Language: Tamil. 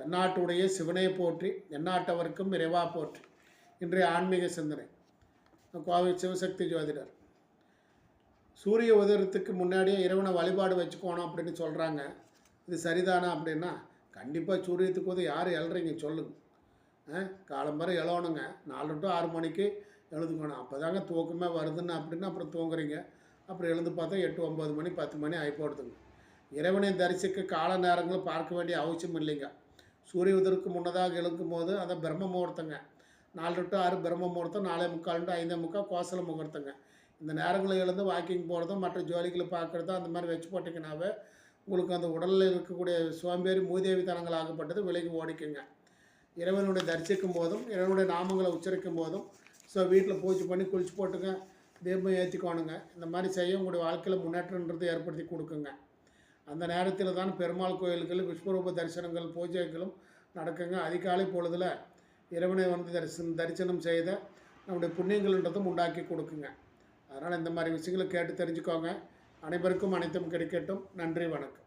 தென்னாட்டுடைய சிவனை போற்றி எந்நாட்டவருக்கும் இறைவா போற்றி. இன்றைய ஆன்மீக சிந்தனை. கோவை சிவசக்தி ஜோதிடர். சூரிய உதயத்துக்கு முன்னாடியே இறைவனை வழிபாடு வச்சுக்கோணும் அப்படின்னு சொல்கிறாங்க இது சரிதானா அப்படின்னா கண்டிப்பாக சூரியத்துக்கு உதவி யார் எழுறீங்க சொல்லுங்க. காலம்பரம் எழணுங்க நாலு டு ஆறு மணிக்கு எழுதுக்கணும் அப்போ தாங்க தூக்கமே வருதுன்னு அப்படின்னு அப்புறம் தூங்குறீங்க. அப்புறம் எழுந்து பார்த்தா எட்டு ஒம்பது மணி பத்து மணி ஆகி போடுதுங்க. இறைவனை தரிசிக்க கால நேரங்களும் பார்க்க வேண்டிய அவசியம் இல்லைங்க. சூரிய உதற்கு முன்னதாக எழுக்கும் போது அதை பிரம்ம முகூர்த்தங்க. நாலு டு ஆறு பிரம்ம முகூர்த்தம் நாலே முக்கால் டு ஐந்தே முக்கால் கோசல முகூர்த்தங்க. இந்த நேரங்களில் எழுந்து வாக்கிங் போகிறதும் மற்ற ஜோலிகளை பார்க்குறதும் அந்த மாதிரி வச்சு போட்டிங்கனாவே உங்களுக்கு அந்த உடலில் இருக்கக்கூடிய சோம்பேறி மூதேவி தனங்களாகப்பட்டது விலைக்கு ஓடிக்குங்க. இறைவனுடைய தரிசிக்கும் போதும் இறைவனுடைய நாமங்களை உச்சரிக்கும் போதும் ஸோ வீட்டில் பூஜை பண்ணி குளிச்சு போட்டுங்க தீபம் ஏற்றிக்கோணுங்க இந்த மாதிரி செய்ய உங்களுடைய வாழ்க்கையில் முன்னேற்றன்றது ஏற்படுத்தி கொடுக்குங்க. அந்த நேரத்தில் தான் பெருமாள் கோயில்கள் விஸ்வரூப தரிசனங்கள் பூஜைகளும் நடக்குங்க. அதிகாலை பொழுதில் இறைவனை வந்து தரிசனம் தரிசனம் செய்த நம்முடைய புண்ணியங்கள்ன்றதும் உண்டாக்கி கொடுக்குங்க. அதனால் இந்த மாதிரி விஷயங்களை கேட்டு தெரிஞ்சுக்கோங்க. அனைவருக்கும் அனைத்தும் கிடைக்கட்டும். நன்றி வணக்கம்.